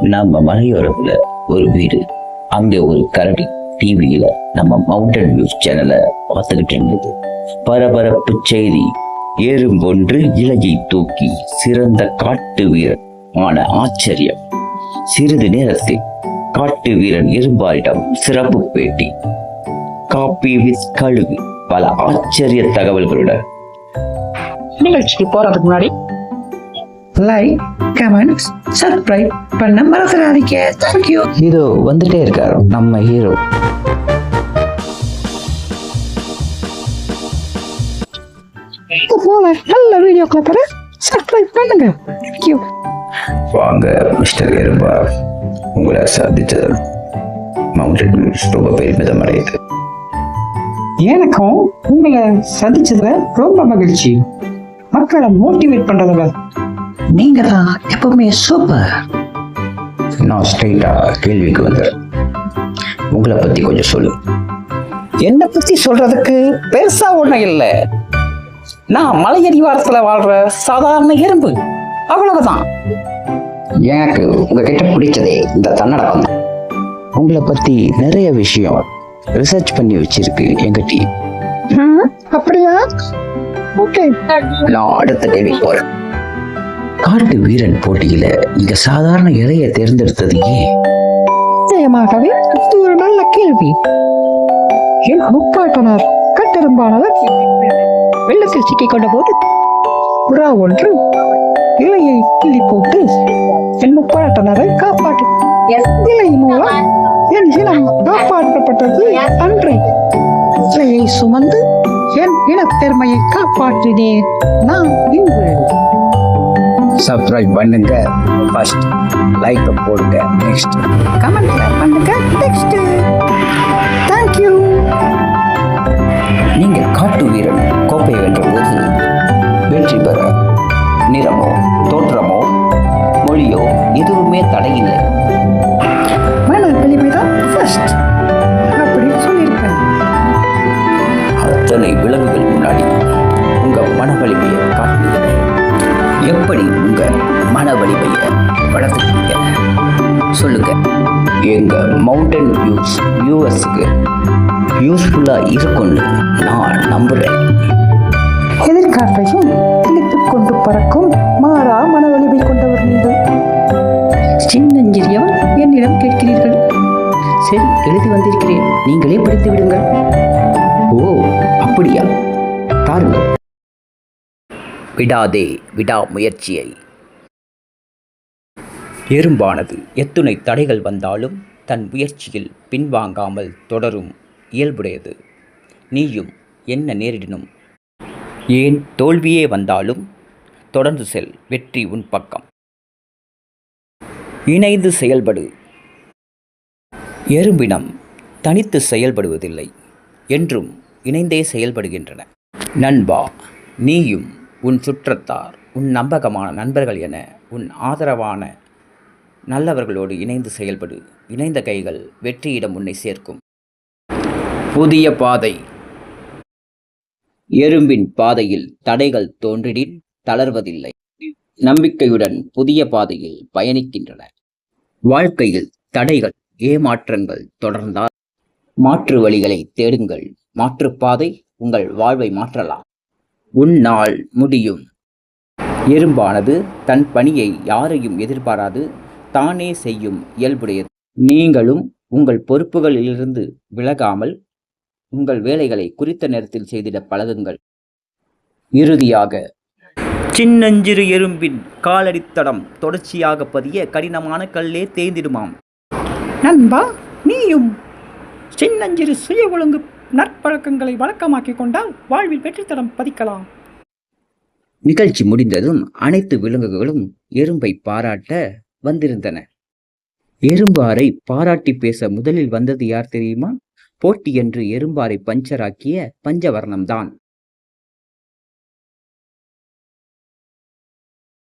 நம்ம மலையோரத்துல ஒரு வீடு. அங்க ஒரு கரடி டிவியில நம்ம மவுண்டன் நியூஸ் சேனலை பார்த்துக்கிட்டு இருந்தது. பரபரப்பு செய்தி ஏறும்பொன்று இலையை தூக்கி சிறந்த காட்டு வீரன் ஆன ஆச்சரியம். சிறிது நேரத்தில் காட்டு வீரன் இரும்பாரிடம் சிறப்பு பேட்டி. காப்பி வித் கழுவி பல ஆச்சரிய தகவல்களுடன். நிகழ்ச்சிக்கு போறதுக்கு முன்னாடி லைக் கமெண்ட் சப்ஸ்கிரைப் பண்ண மறந்துடாதீங்க. தேங்க்யூ ஹீரோ வந்துட்டே இருக்காரு. நம்ம ஹீரோ போல நல்ல வீடியோக்களை பெற சப்ஸ்கிரைப் பண்ணுங்க. தேங்க்யூ வாங்க மிஸ்டர் எறும்பா உங்களை சந்திச்சது மவுண்டன் ரொம்ப பெருமிதம் அடையுது எனக்கும் உங்களை சந்திச்சதுல ரொம்ப மகிழ்ச்சி. மக்களை மோட்டிவேட் பண்றதுல நீங்க தான் எப்பவுமே சூப்பர் நான் ஸ்ட்ரெயிட்டா கேள்விக்கு வந்தேன் உங்களை பத்தி கொஞ்சம் சொல்லு. என்னை பத்தி சொல்றதுக்கு பெருசா ஒண்ணும் இல்லை. நான் மலையடிவாரத்துல வாழ்ற சாதாரண எறும்பு. அவ்வளவுதான். எனக்கு உங்ககிட்ட பிடிச்சதே இந்த தன்னடக்கம் தான். உங்களை பத்தி நிறைய விஷயம் ரிசர்ச் பண்ணி வச்சிருக்கு எங்க டீம் அப்படியா? ஓகே. நான் அடுத்த கேள்வி போறேன். காட்டு வீரன் போட்டியில இங்க சாதாரண இலைய தேர்ந்தெடுத்தது ஏன்? நிச்சயமாகவே இது ஒரு நல்ல கேள்வி. என் முப்பாட்டனார் கட்டெரும்பானவர் வெள்ளத்தில் சிக்கிக் கொண்ட போது புறா ஒன்று இலையை கிள்ளி போட்டு என் முப்பாட்டனரை காப்பாற்று. இலை மூலம் என் இனம் காப்பாற்றப்பட்டது அன்று. இலையை சுமந்து என் இனப்பெருமையை காப்பாற்றினேன் நான் இன்று. சப்ஸ்கிரைப் பண்ணுங்க. ஃபர்ஸ்ட் லைக் போடுங்க. நெக்ஸ்ட் கமெண்ட் பண்ணுங்க. நெக்ஸ்ட் தேங்க்யூ நீங்க காட்டு வீரன் கோப்பை வென்ற போது வெற்றி பெற நிறமோ தோற்றமோ மொழியோ எதுவுமே தடையில்லை. மன வலிமைதான் ஃபர்ஸ்ட் அப்படின்னு சொல்லியிருக்கேன். அத்தனை வலிமையை வளர்த்துக்கீங்க சொல்லுங்க. எங்க மவுண்டன் வியூஸ் வியூவர்ஸுக்கு யூஸ்ஃபுல்லா இருக்கும்னு நான் நம்புறேன். எதிர்காற்றையும் இழுத்துக் கொண்டு பறக்கும் மாறா மன வலிமை கொண்டவர் நீங்கள் சின்னஞ்சிறியவர் என்னிடம் கேட்கிறீர்கள். சரி எழுதி வந்திருக்கிறேன். நீங்களே படித்து விடுங்கள். ஓ அப்படியா? பாருங்கள் விடாதே விடா முயற்சியை எறும்பானது. எத்துணை தடைகள் வந்தாலும் தன் முயற்சியில் பின்வாங்காமல் தொடரும் இயல்புடையது. நீயும் என்ன நேரிடினும்? ஏன் தோல்வியே வந்தாலும் தொடர்ந்து செல் வெற்றி உன் பக்கம். இணைந்து செயல்படு. எறும்பினம் தனித்து செயல்படுவதில்லை என்றும் இணைந்தே செயல்படுகின்றன. நண்பா நீயும் உன் சுற்றத்தார் உன் நம்பகமான நண்பர்கள் என உன் ஆதரவான நல்லவர்களோடு இணைந்து செயல்படு. இணைந்த கைகள் வெற்றியிடம் உன்னை சேர்க்கும். புதிய பாதை. எறும்பின் பாதையில் தடைகள் தோன்றிடின் தளர்வதில்லை. நம்பிக்கையுடன் புதிய பாதையில் பயணிக்கின்றன. வாழ்க்கையில் தடைகள் ஏமாற்றங்கள் தொடர்ந்தால் மாற்று வழிகளை தேடுங்கள். மாற்றுப்பாதை உங்கள் வாழ்வை மாற்றலாம். உன்னால் முடியும். எறும்பானது தன் பணியை யாரையும் எதிர்பாராது. தானே செய்யும் இயல்புடையது. நீங்களும் உங்கள் பொறுப்புகளிலிருந்து விலகாமல் உங்கள் வேலைகளை குறித்த நேரத்தில் செய்திட பழகுங்கள். இறுதியாக சின்னஞ்சிறு எறும்பின் காலடித்தடம் தொடர்ச்சியாக பதிய கடினமான கல்லே தேய்ந்திடுமாம். நண்பா நீயும் சின்னஞ்சிறு சுய ஒழுங்கு நற்பழக்கங்களை வழக்கமாக்கிக் கொண்டால் வாழ்வில் வெற்றித்தடம் பதிக்கலாம். நிகழ்ச்சி முடிந்ததும் அனைத்து விலங்குகளும் எறும்பை பாராட்ட வந்திருந்தன. எறும்பாரை பாராட்டி பேச முதலில் வந்தது யார் தெரியுமா? போட்டி என்று எறும்பாரை பஞ்சராக்கிய பஞ்சவர்ணம்தான்.